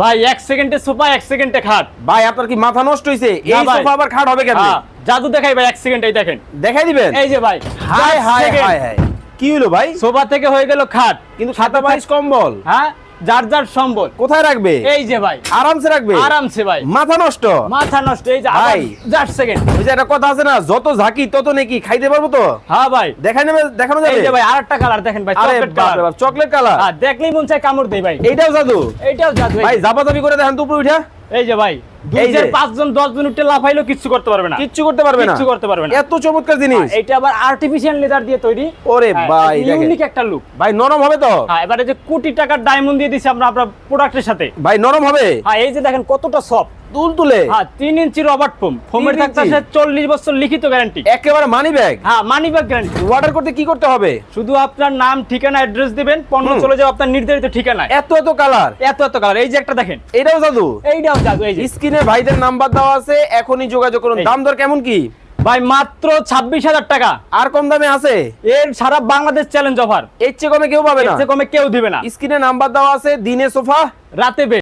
ভাই এক সেকেন্ডে সোফা এক সেকেন্ডে খাট। ভাই আপনার কি মাথা নষ্ট হইছে? এই। সোফা আবার খাট হবে কেন হ্যাঁ, জাদু দেখাই ভাই এক সেকেন্ড এই দেখেন। দেখাই দিবেন? এই যে ভাই হাই হাই হাই হাই কি হলো ভাই? সোফা থেকে হয়ে গেল খাট। কিন্তু খাতা বাইশ কম্বল। হ্যাঁ? যার যার সম্বল। কোথায় রাখবে? এই যে ভাই। আরামসে রাখবে? আরামসে ভাই। মাথা নষ্ট? মাথা নষ্ট এই যে ভাই। জাস্ট সেকেন্ড ওই যে একটা কথা আছে না যত ঝাঁকি তত নাকি। খাইতে পারব তো? হ্যাঁ ভাই। দেখাই নেবে দেখানো যাবে? এই যে ভাই আরেকটা কালার দেখেন ভাই চকলেট কালার চকলেট কালার হ্যাঁ দেখলেই মন চায় কামড় দেই ভাই। এইটাও জাদু? এইটাও জাদু ভাই। জাপাজাপি করে দেখেন তো উপরে উঠা। এই যে ভাই পাঁচজন দশ লাফাইলেও কিচ্ছু করতে পারবে না। কিচ্ছু করতে পারবে না। কিচ্ছু করতে পারবে না। এত চমৎকার জিনিস। হ্যাঁ, এটা আবার আর্টিফিশিয়াল লেদার দিয়ে তৈরি। ওরে ভাই, ইউনিক একটা লুক ভাই নরম হবে তো? হ্যাঁ এবারে যে কোটি টাকার ডায়মন্ড দিয়ে দিছি আমরা আপনার প্রোডাক্টের সাথে। ভাই নরম হবে? হ্যাঁ এই যে দেখেন কতটা সফট হ্যাঁ ইঞ্চি রবার্ট ফোম ফোমের বছর লিখিত গ্যারান্টি একেবারে মানি ব্যাগ হ্যাঁ মানি ব্যাগ গ্যারান্টি অর্ডার করতে কি করতে হবে? শুধু আপনার নাম ঠিকানা অ্যাড্রেস দিবেন পণ্য চলে যাবে আপনার নির্ধারিত ঠিকানায়। এত এত কালার এত এত কালার এই যে একটা দেখেন। এটাও জাদু? এইটাও জাদু এই যে। স্ক্রিনে ভাইদের নাম্বার দেওয়া আছে এখনই যোগাযোগ করুন। দাম দর কেমন কি? ভাই মাত্র ছাব্বিশ হাজার টাকা। আর কম দামে আছে? এর সারা বাংলাদেশ চ্যালেঞ্জ অফার এর চেয়ে কমে কেউ পাবে না? কমে কেউ দিবে না। স্ক্রিনে নাম্বার দেওয়া আছে দিনে সোফা। রাতে বেড